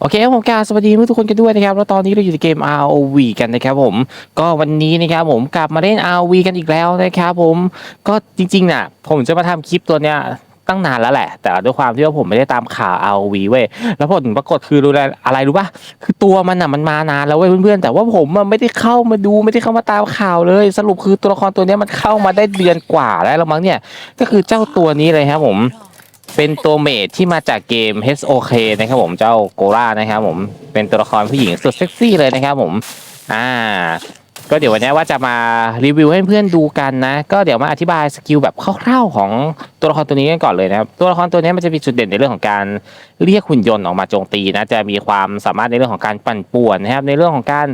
โอเคครับผมกาสวัสดีทุกคนกันด้วยนะครับ แล้วตอนนี้เราอยู่ในเกม ROV กันนะครับผม ก็วันนี้นะครับผมกลับมาเล่น ROV กันอีกแล้วนะครับผม ก็จริงๆน่ะ ผมจะมาทำคลิปตัวเนี้ยตั้งนานแล้วแหละ แต่ด้วยความที่ว่าผมไม่ได้ตามข่าว ROV เว้ย แล้วผลปรากฏคือรู้อะไรรู้ป่ะ คือตัวมันอะมันมานานแล้วเว้ยเพื่อนๆ แต่ว่าผมอะไม่ได้เข้ามาดูไม่ได้เข้ามาตามข่าวเลย สรุปคือตัวละครตัวเนี้ยมันเข้ามาได้เดือนกว่าแล้วละมั้งเนี่ย ก็คือเจ้าตัวนี้เลยครับผม เป็นตัวเมดที่มาจากเกม HOK นะครับผมเจ้าโกรานะครับผมเป็นตัวละครผู้หญิงสุดเซ็กซี่เลยนะครับผมอ่าก็เดี๋ยววันนี้ว่าจะมารีวิวให้เพื่อนดูกันนะ ก็เดี๋ยวมาอธิบายสกิลแบบคร่าวๆของตัวละครตัวนี้กันก่อนเลยนะครับตัวละครตัวนี้มันจะมีจุดเด่นในเรื่องของการเรียกหุ่นยนต์ออกมาโจมตีนะจะมีความสามารถในเรื่องของการปั่นป่วนนะครับในเรื่องของการ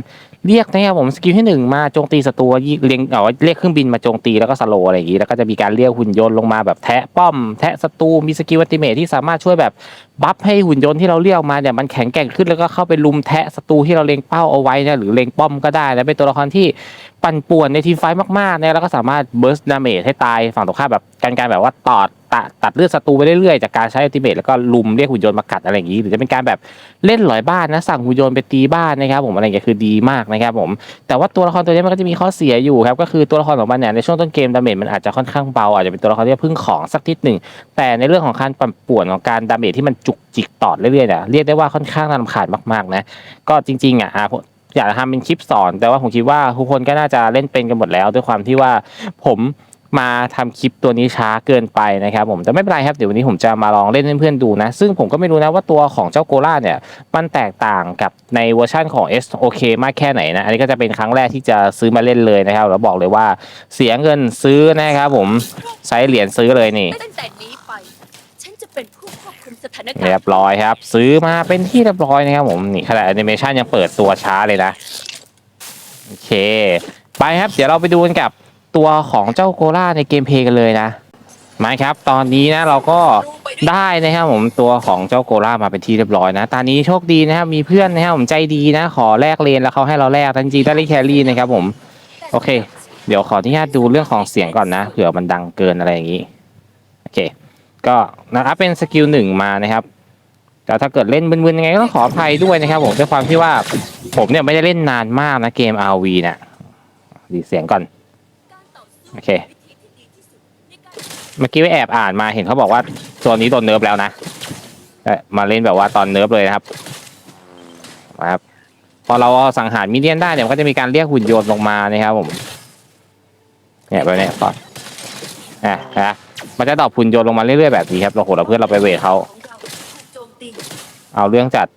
เรียกนะครับผมสกิลที่หนึ่งมาโจมตีศัตรูยิงเรียงเอาเรียกเครื่องบินมาโจมตีแล้วก็สโลอะไรอย่างนี้แล้วก็จะมีการเรียกหุ่นยนต์ลงมาแบบแทะป้อม แทะศัตรูมีสกิลอัติเมทที่สามารถช่วยแบบบัฟให้หุ่นยนต์ที่เราเรียกมาเนี่ยมันแข็งแกร่งขึ้นแล้วก็เข้าไปลุมแทะศัตรูที่เราเล็งเป้าเอาไว้นะหรือเล็งป้อมก็ได้นะเป็นตัวละครที่ปั่นป่วนในทีมไฟมากๆเนี่ยแล้วก็สามารถเบิร์สดาเมจให้ตายฝั่งตรงข้ามแบบการการแบบว่าตอด ตัดตัดเลือดศัตรูไปเรื่อยๆจากการใช้อัติเมทแล้วก็ลุมเรียกหุ่นยนต์มากัดอะไรอย่างนี้ หรือจะเป็นการแบบเล่นหลอยบ้านนะสั่งหุ่นยนต์ไปตีบ้านนะครับผมอะไรอย่างเงี้ยคือดีมากนะครับผมแต่ว่าตัวละครตัวนี้มันก็จะมีข้อเสียอยู่ครับก็คือตัวละครของมันเนี่ยในช่วงต้นเกมดาเมจมันอาจจะค่อนข้างเบาอาจจะเป็นตัวละครที่พึ่งของสักนิดหนึ่งแต่ในเรื่องของการปั่นป่วนของการดาเมจที่มันจุกจิกตอดเรื่อยๆเนี่ยเรียกได้ว่าค่อนข้างน่ารำคาญมากๆนะก็จริงๆอะอะอยากจะทำเป็นคลิปสอน แต่ว่าผมคิดว่าทุกคนก็น่าจะเล่นเป็นกันหมดแล้ว ด้วยความที่ว่าผม มาทำคลิปตัวนี้ช้าเกินไปนะครับผมแต่ไม่เป็นไรครับเดี๋ยววันนี้ผมจะมาลองเล่นให้เพื่อนๆดูนะ ซึ่งผมก็ไม่รู้นะว่าตัวของเจ้าโกล่าเนี่ยมันแตกต่างกับในเวอร์ชั่นของ SOK มากแค่ไหนนะ อันนี้ก็จะเป็นครั้งแรกที่จะซื้อมาเล่นเลยนะครับแล้วบอกเลยว่าเสียเงินซื้อนะครับผมใช้เหรียญซื้อเลยนี่ตั้งแต่นี้ไปฉันจะเป็นผู้ควบคุมสถานการเรียณ์บร้อยครับ ซื้อมาเป็นที่เรียบร้อยนะครับผมนี่ขนาดแอนิเมชันยังเปิดตัวช้าเลยนะโอเค ไปครับ เดี๋ยวเราไปดูกันกับ ตัวของเจ้าโกล่าในเกมเพย์กันเลยนะมาครับ ตอนนี้นะเราก็ได้นะครับผมตัวของเจ้าโกล่ามาเป็นที่เรียบร้อยนะตอนนี้โชคดีนะครับมีเพื่อนนะครับผมใจดีนะ ขอแลกเลนแล้วเขาให้เราแลกทันทีได้เลยแครี่นะครับผมโอเค เดี๋ยวขออนุญาตดูเรื่องของเสียงก่อนนะเผื่อมันดังเกินอะไรอย่างนี้โอเค ก็นะครับเป็นสกิลหนึ่งมานะครับแต่ถ้าเกิดเล่นมึนๆยังไงก็ต้องขออภัยด้วยนะครับผมด้วยความที่ว่าผมเนี่ยไม่ได้เล่นนานมากนะเกม RV เนี่ยดีเสียงก่อน โอเค เมื่อกี้ไปแอบอ่านมาเห็นเขาบอกว่าตัวนี้โดนเนิร์ฟแล้วนะเอ้ยมาเล่นแบบว่าตอนเนิร์ฟเลยนะครับมาครับ พอเราสังหารมิเลียนได้เนี่ยมันก็จะมีการเรียกหุ่นยนต์ลงมานะครับผม เนี่ยแบบเนี้ยก่อนอะนะมันจะดรอปหุ่นยนต์ลงมาเรื่อยๆแบบนี้ครับเราโหเราเพื่อนเราไปเวทเขาเอาเรื่องจัด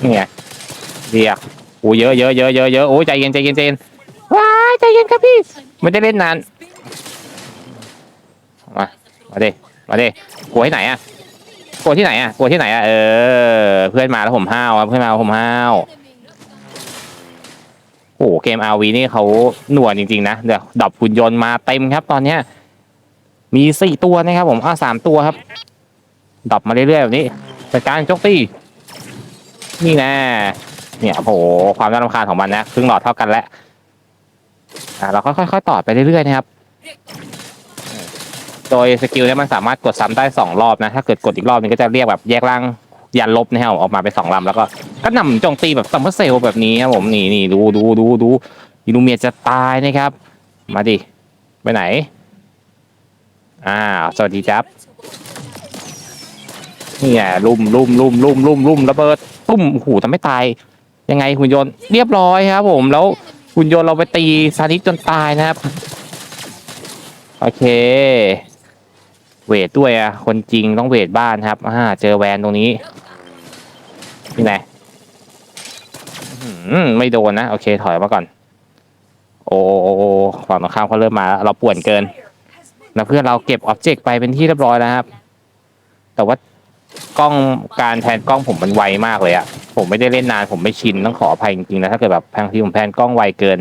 เนี่ไงเรียกโอ้เยอะเยอะเยอะเยอะเยอะโอ้ยใจเย็นใจเย็นใจเย็น ใจเย็นครับพี่ ไม่ได้เล่นนาน มา มาดิมาดิกลัวที่ไหนอะกลัวที่ไหนอะกลัวที่ไหนอะเออ เพื่อนมาแล้วผมห้าวครับเพื่อนมาแล้วผมห้าวโอ้โหเกม RV นี่เขาหน่วจริงๆนะเดี๋ยวดับหุ่นยนต์มาเต็มครับตอนเนี้ยมีสี่ตัวนะครับผมอ้าสามตัวครับดับมาเรื่อยๆแบบนี้จัดการโจกตี้นี่แน่เนี่ยโอ้โหความน่ารำคาญของมันนะครึ่งหลอดเท่ากันแล้ว อ่าเราค่อยๆต่อไปเรื่อยๆนะครับ โดยสกิลเนี้มันสามารถกดซ้ำได้สองรอบนะ ถ้าเกิดกดอีกรอบนึงก็จะเรียกแบบแยกร่างยันลบนะครับออกมาเป็นสองลำแล้วก็ก็นำโจมตีแบบซัมเมอร์เซลแบบนี้ครับผมนี่นี่ดูดูดูดูอิลูเมียจะตายนะครับ มาดิ ไปไหนอ้าสวัสดีครับนี่ไงลุ่มลุ่มลุ่มลุ่มลุ่มลุ่มระเบิดปุ้มโอ้โหแต่ไม่ตาย ยังไงหุ่นยนต์เรียบร้อยครับผมแล้ว หุ่นยนต์เราไปตีซานิสจนตายนะครับ โอเค เวทด้วยอะ คนจริงต้องเวทบ้านครับอ่าเจอแวนตรงนี้นี่ไงอื้อหือไม่โดนนะ โอเค ถอยมาก่อน โอ้โอโอฝั่งตรงข้ามเขาเริ่มมา เราป่วนเกินแล้วเพื่อนเราเก็บอ็อบเจกต์ไปเป็นที่เรียบร้อยแล้วครับ แต่ว่ากล้องการแพนกล้องผมมันไวมากเลยอะ ผมไม่ได้เล่นนาน ผมไม่ชินต้องขออภัยจริงๆนะถ้าเกิดแบบบางที่ผมแพนกล้องไวเกิน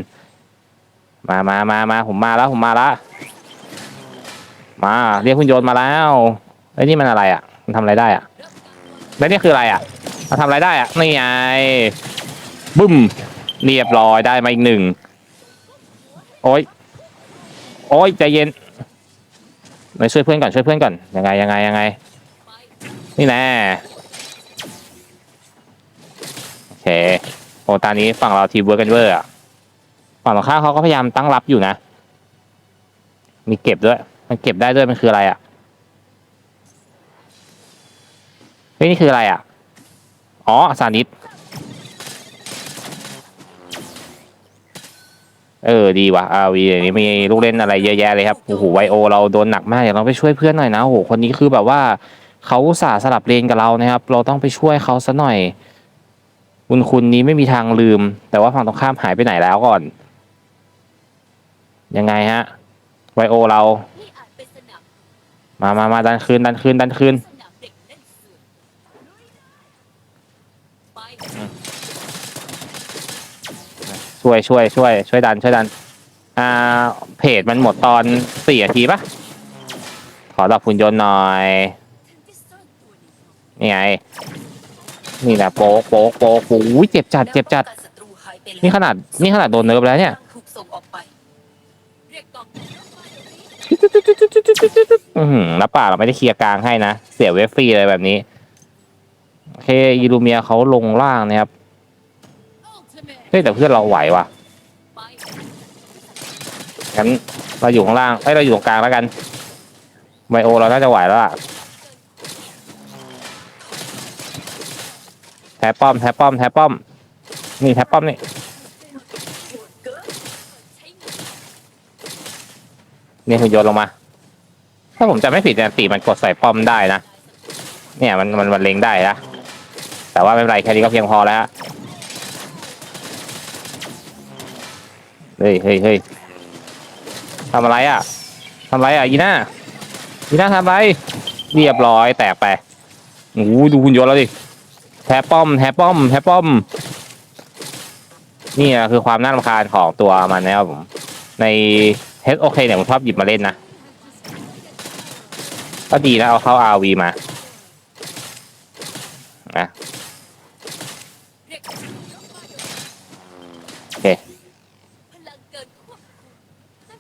มามามามาผมมาแล้วผมมาแล้วมาเรียกคุณโยนมาแล้วไอ้นี่มันอะไรอะ มันทำอะไรได้อะแล้วนี่คืออะไรอะมันทำอะไรได้อะนี่ไงบึ้มเรียบร้อยได้มาอีกหนึ่งโอ้ยโอ้ยใจเย็นมาช่วยเพื่อนก่อนช่วยเพื่อนก่อนยังไงยังไงยังไง นี่แน่ โอเคโอ้ตอนนี้ฝั่งเราทีเวิร์กกันเวอร์อะฝั่งตรงข้ามเขาก็พยายามตั้งรับอยู่นะ มีเก็บด้วย มันเก็บได้ด้วยมันคืออะไรอะเฮ้ยนี่คืออะไรอะอ๋อสานิทเออดีว่ะอาวีนี้มีลูกเล่นอะไรเยอะแยะเลยครับโอ้โหไวโอเราโดนหนักมากเดี๋ยวเราไปช่วยเพื่อนหน่อยนะโอ้โหคนนี้คือแบบว่าเขาสาสลับเลนกับเรานะครับ เราต้องไปช่วยเขาซะหน่อย คุณคุณนี้ไม่มีทางลืม แต่ว่าฝั่งตรงข้ามหายไปไหนแล้วก่อน ยังไงฮะไวโอเรา มามามาดันคืนดันคืนดันคืนช่วยช่วยช่วยช่วยดันช่วยดัน อ่า เพจมันหมดตอนสี่นาทีปะขอดับหุ่นยนต์หน่อย นี่ไง นี่แหละโป๊กโป๊กโป๊กโอ้ยเจ็บจัดเจ็บจัด นี่ขนาดนี่ขนาดโดนเนิร์ฟแล้วเนี่ยถูกส่งออกไปเรียกกองทัพมาเดี๋ยวนี้อือหือแล้วป่าเราไม่ได้เคลียร์กลางให้นะ เสียเวฟฟรีเลยแบบนี้ โอเคอีลูเมียเขาลงล่างนะครับ เฮ้ยแต่เพื่อนเราไหวว่ะงั้นเราอยู่ข้างล่างเอ้ยเราอยู่ตรงกลางแล้วกันไบโอเราน่าจะไหวแล้วล่ะ แท็ป้อมแท็ป้อมแท็ป้อม นี่แท็ป้อมนี่เกินใช้เงินนี่หุ่นยนต์ลงมา ถ้าผมจำไม่ผิดเนี่ยตีมันกดใส่ป้อมได้นะ เนี่ยมันมันมันเล็งได้นะ แต่ว่าไม่เป็นไรแค่นี้ก็เพียงพอแล้วเฮ้ยเฮ้ยเฮ้ยทำอะไรอะทำอะไรอะยีน่ายีน่าทำอะไร เรียบร้อยแตกไปโอ้โหดูหุ่นยนต์แล้วดิ แทบป้อมแทบป้อมแทบป้อม นี่อะคือความน่ารำคาญของตัวมันนะครับผม ใน h โอเคเนี่ยผมชอบหยิบมาเล่นนะ ก็ดีนะเอาเข้า RV มานะเรียกกองทัพมาวนี้โอเคพลังเกินควบคุมนั่น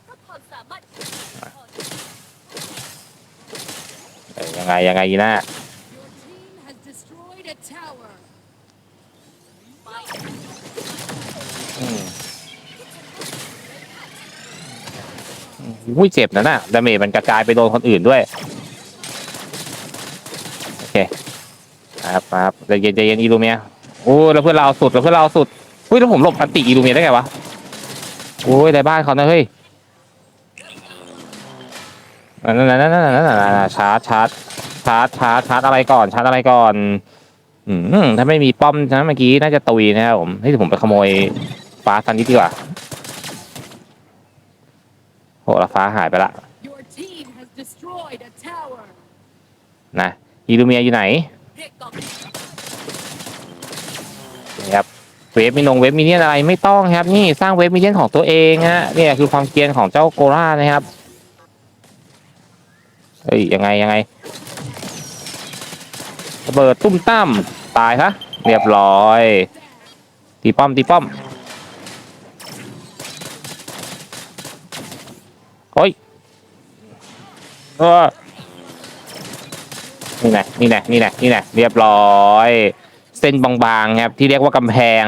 ะยยังไงยังไงยีน่า Your team has destroyed a tower. ไป อืม อุ้ยเจ็บนะน่ะดาเมจมันกระจายไปโดนคนอื่นด้วย โอเคครับครับใจเย็นใจเย็นอีลูเมียโอ้ยแล้วเพื่อนเราสุดแล้วเพื่อนเราสุดอุ้ยแล้วผมหลบอันติอีลูเมียได้ไงวะโอ้ยในบ้านเขานะเฮ้ยนั่นนั่นนั่นนั่นนั่นนั่นชาร์จชาร์จชาร์จชาร์จชาร์จอะไรก่อนชาร์จอะไรก่อนอืมถ้าไม่มีป้อมนะเมื่อกี้น่าจะตุยนะครับผมเฮ้ยผมไปขโมยฟ้าซันนิดดีกว่า หแล้วฟ้าหายไปละ Your team has destroyed a tower. นะอีลูเมียอยู่ไหนเรียกกองทัพนี่ครับเวฟมีนงเวฟมีเนียนอะไรไม่ต้องครับ นี่สร้างเวฟมีเนียนของตัวเองฮะเนี่ยคือความเกรียนของเจ้าโกล่านะครับเฮ้ยยังไงยังไงระเบิดตุ้มตั้มตายซะเรียบร้อยตีป้อมตีป้อม โอ้ยเออนี่ไงนี่ไงนี่ไงนี่ไงเรียบร้อย เส้นบางๆครับที่เรียกว่ากำแพง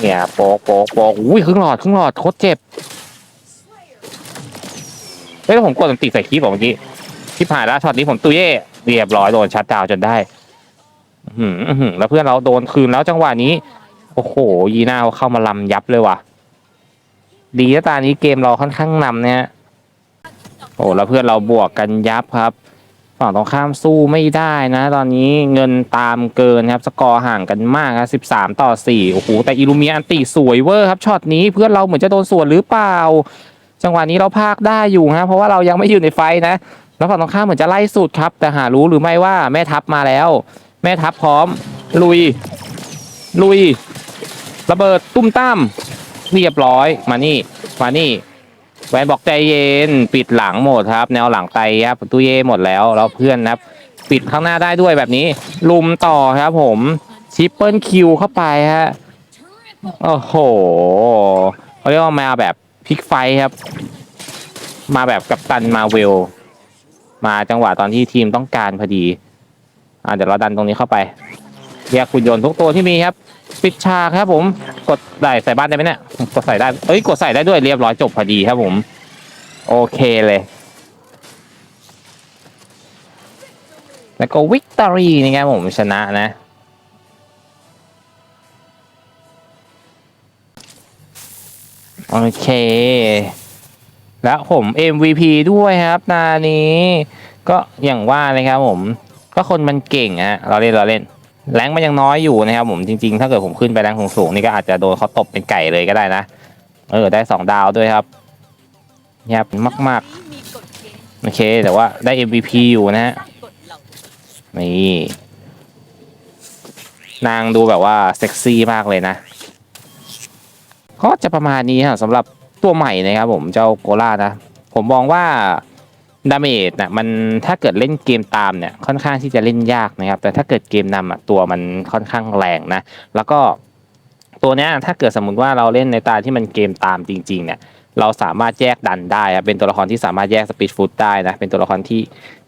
เนี่ยโป๊กโป๊กโป๊กอุ้ยครึ่งหลอดครึ่งหลอดโคตรเจ็บเฮ้ยแล้วผมกดมันติดใส่คลิปผมเมื่อกี้คลิปหายแล้วช็อตนี้ผมตุยเย่เรียบร้อยโดนชัดดาวจนได้หืออื้อหือแล้วเพื่อนเราโดนคืนแล้วจังหวะนี้ โอ้โหยีน่าเขาเข้ามาลำยับเลยว่ะ ดีตานี้เกมเราค่อนข้างนำเนี่ยโอ้แล้วเพื่อนเราบวกกันยับครับฝั่งตรงข้ามสู้ไม่ได้นะ ตอนนี้เงินตามเกินครับ สกอร์ห่างกันมากครับ13 ต่อ 4 โอ้โห แต่อิลูเมียอันติสวยเวอร์ครับช็อตนี้เพื่อนเราเหมือนจะโดนสวนหรือเปล่า จังหวะนี้เราพากได้อยู่ฮะเพราะว่าเรายังไม่อยู่ในไฟนะ แล้วฝั่งตรงข้ามเหมือนจะไล่สุดครับ แต่หารู้หรือไม่ว่าแม่ทัพมาแล้ว แม่ทัพพร้อม ลุย ลุย ระเบิดตุ้มตั้ม เรียบร้อย มานี่ มานี่ แวนบอกใจเย็น ปิดหลังหมดครับ แนวหลังไตครับตู้เย่หมดแล้ว แล้วเพื่อนนะครับ ปิดข้างหน้าได้ด้วยแบบนี้ ลุมต่อครับ ผมชิปเปิลคิวเข้าไปฮะ โอ้โหเขาเรียกว่ามาแบบพลิกไฟครับ มาแบบกับตันมาเวล มาจังหวะตอนที่ทีมต้องการพอดี อ่าเดี๋ยวเราดันตรงนี้เข้าไปแยกคุณยนต์ทุกตัวที่มีครับ ปิดฉากครับผมกดได้ใส่บ้านได้ไหมเนี่ยกดใส่ได้เอ้ยกดใส่ได้ด้วยเรียบร้อยจบพอดีครับผม โอเคเลย แล้วก็วิกตอรี่นี่ครับผมชนะนะโอเค แล้วผม MVP ด้วยครับ นานี้ ก็อย่างว่านะครับผม ก็คนมันเก่งอะเราเล่นเราเล่น แรงมันยังน้อยอยู่นะครับผมจริงๆ ถ้าเกิดผมขึ้นไปแรงสูงๆนี่ก็อาจจะโดนเขาตบเป็นไก่เลยก็ได้นะ เออได้สองดาวด้วยครับเงียบมากๆมีกโอเค แต่ว่าได้ MVP อยู่นะฮะนี้นี่นางดูแบบว่าเซ็กซี่มากเลยนะ ก็จะประมาณนี้ครับสำหรับตัวใหม่นะครับผมเจ้าโกล่านะ ผมมองว่า ดาเมจนะมันถ้าเกิดเล่นเกมตามเนี่ยค่อนข้างที่จะเล่นยากนะครับ แต่ถ้าเกิดเกมนำอะตัวมันค่อนข้างแรงนะ แล้วก็ตัวเนี้ยถ้าเกิดสมมุติว่าเราเล่นในตาที่มันเกมตามจริง ๆ เนี่ย เราสามารถแยกดันได้ครับเป็นตัวละครที่สามารถแยกสปีดฟุตได้นะเป็นตัวละครที่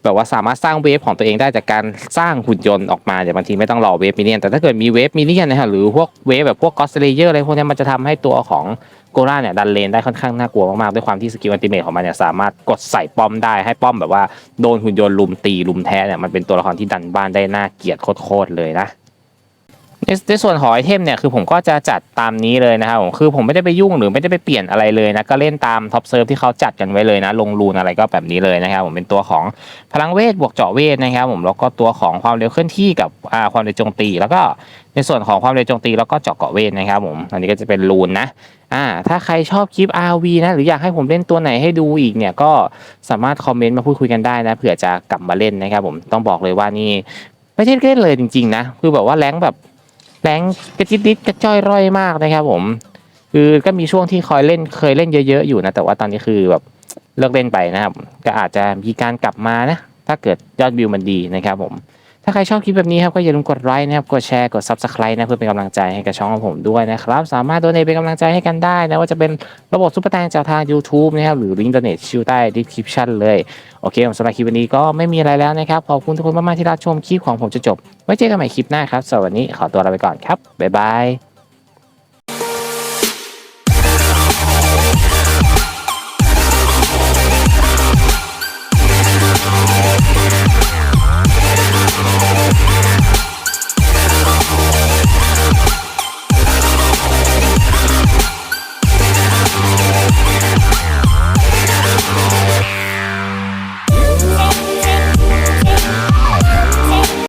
แบบว่าสามารถสร้างเวฟของตัวเองได้จากการสร้างหุ่นยนต์ออกมาเดี๋ยบางทีไม่ต้องรอเวฟมิเนียนแต่ถ้าเกิดมีเวฟมิเนียนนะฮะหรือพวกเวฟแบบพวกกอสเลเยอร์อะไรพวกนี้มันจะทำให้ตัวของ โกล่าเนี่ยดันเลนได้ค่อนข้างน่ากลัวมากๆ ด้วยความที่สกิลอันติเมทของมันเนี่ยสามารถกดใส่ป้อมได้ให้ป้อมแบบว่าโดนหุ่นยนต์ลุมตีลุมแท้เนี่ยมันเป็นตัวละครที่ดันบ้านได้น่าเกลียดโคตรๆเลยนะ ในในส่วนของไอเทมเนี่ยคือผมก็จะจัดตามนี้เลยนะครับผมคือผมไม่ได้ไปยุ่งหรือไม่ได้ไปเปลี่ยนอะไรเลยนะก็เล่นตามท็อปเซิร์ฟที่เขาจัดกันไว้เลยนะ ลงรูนอะไรก็แบบนี้เลยนะครับผมเป็นตัวของพลังเวทบวกเจาะเวทนะครับผมแล้วก็ตัวของความเร็วเคลื่อนที่กับความเร็วโจมตี แล้วก็ในส่วนของความเร็วโจมตีแล้วก็เจาะเกาะเวทนะครับผมอันนี้ก็จะเป็นรูนนะอ่าถ้าใครชอบคลิป RV นะหรืออยากให้ผมเล่นตัวไหนให้ดูอีกเนี่ยก็สามารถคอมเมนต์มาพูดคุยกันได้นะเผื่อจะกลับมาเล่นนะครับผมต้องบอกเลยว่านี่ไม่ใช่เล่นเลยจริงๆนะคือแบบว่าแรงแบบ แรงกระจิดดิดกระจ้อยร่อยมากนะครับผม คือก็มีช่วงที่คอยเล่นเคยเล่นเยอะๆอยู่นะ แต่ว่าตอนนี้คือแบบเลิกเล่นไปนะครับ ก็อาจจะมีการกลับมานะ ถ้าเกิดยอดวิวมันดีนะครับผม ถ้าใครชอบคลิปแบบนี้ครับก็อย่าลืมกดไลค์นะครับ กดแชร์ กด Subscribe นะเพื่อเป็นกำลังใจให้กับช่องของผมด้วยนะครับ สามารถโดเนทเป็นกำลังใจให้กันได้นะว่าจะเป็นระบบซุปเปอร์แตงจากทาง YouTube นะครับหรือลิงก์โดเนทชิวใต้ description เลย โอเคผมสำหรับคลิปวันนี้ก็ไม่มีอะไรแล้วนะครับ ขอบคุณทุกคนมากๆที่รับชมคลิปของผมจะจบ ไว้เจอกันใหม่คลิปหน้าครับสำหรับวันนี้ขอตัวลาไปก่อนครับบ๊ายบาย